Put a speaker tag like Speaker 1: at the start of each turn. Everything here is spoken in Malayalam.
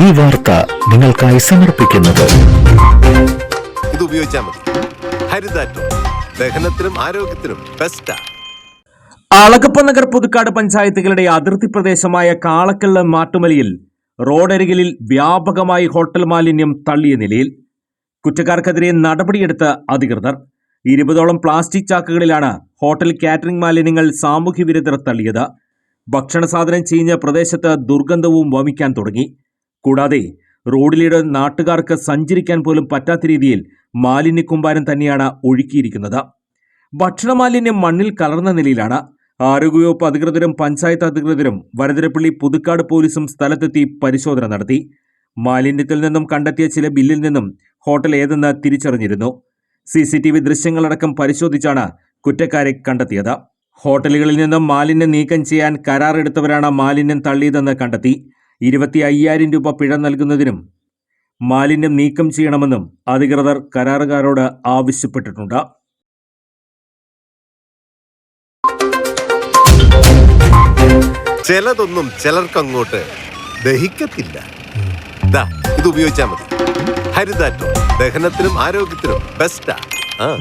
Speaker 1: ഈ വാർത്ത നിങ്ങൾക്കായി സമർപ്പിക്കുന്നത്.
Speaker 2: ഇത് ഉപയോഗിച്ചാൽ മതി. ഹരിതാറ്റോ. ദഹനത്തിനും ആരോഗ്യത്തിനും ബെസ്റ്റാ
Speaker 3: അളകപ്പ നഗർ പുതുക്കാട് പഞ്ചായത്തുകളുടെ അതിർത്തി പ്രദേശമായ കാളക്കള്ള മാട്ടുമലയിൽ റോഡരികിലിൽ വ്യാപകമായി ഹോട്ടൽ മാലിന്യം തള്ളിയ നിലയിൽ കുറ്റക്കാർക്കെതിരെ നടപടിയെടുത്ത അധികൃതർ ഇരുപതോളം പ്ലാസ്റ്റിക് ചാക്കുകളിലാണ് ഹോട്ടൽ കാറ്ററിംഗ് മാലിന്യങ്ങൾ സാമൂഹ്യ വിരുദ്ധർ തള്ളിയത്. ഭക്ഷണ സാധനം ചീഞ്ഞ പ്രദേശത്ത് ദുർഗന്ധവും വമിക്കാൻ തുടങ്ങി. കൂടാതെ റോഡിലൂടെ നാട്ടുകാർക്ക് സഞ്ചരിക്കാൻ പോലും പറ്റാത്ത രീതിയിൽ മാലിന്യക്കൂമ്പാരം തന്നെയാണ് ഒഴുക്കിയിരിക്കുന്നത്. ഭക്ഷണ മാലിന്യം മണ്ണിൽ കലർന്ന നിലയിലാണ്. ആരോഗ്യവകുപ്പ് അധികൃതരും പഞ്ചായത്ത് അധികൃതരും വരതിരപ്പള്ളി പുതുക്കാട് പോലീസും സ്ഥലത്തെത്തി പരിശോധന നടത്തി. മാലിന്യത്തിൽ നിന്നും കണ്ടെത്തിയ ചില ബില്ലിൽ നിന്നും ഹോട്ടൽ ഏതെന്ന് തിരിച്ചറിഞ്ഞിരുന്നു. സി സി ടി വി ദൃശ്യങ്ങളടക്കം പരിശോധിച്ചാണ് കുറ്റക്കാരെ കണ്ടെത്തിയത്. ഹോട്ടലുകളിൽ നിന്നും മാലിന്യം നീക്കം ചെയ്യാൻ കരാറെടുത്തവരാണ് മാലിന്യം തള്ളിയതെന്ന് കണ്ടെത്തി. ഇരുപത്തി അയ്യായിരം രൂപ പിഴ നൽകുന്നതിനും മാലിന്യം നീക്കം ചെയ്യണമെന്നും അധികൃതർ കരാറുകാരോട് ആവശ്യപ്പെട്ടിട്ടുണ്ട്.
Speaker 2: ചിലതൊന്നും ചിലർക്കങ്ങോട്ട് ദഹിക്കത്തില്ല. ഇത് ഉപയോഗിച്ചാൽ മതി. ഹരിതാറ്റോ ദഹനത്തിനും ആരോഗ്യത്തിനും ബെസ്റ്റാ ആ.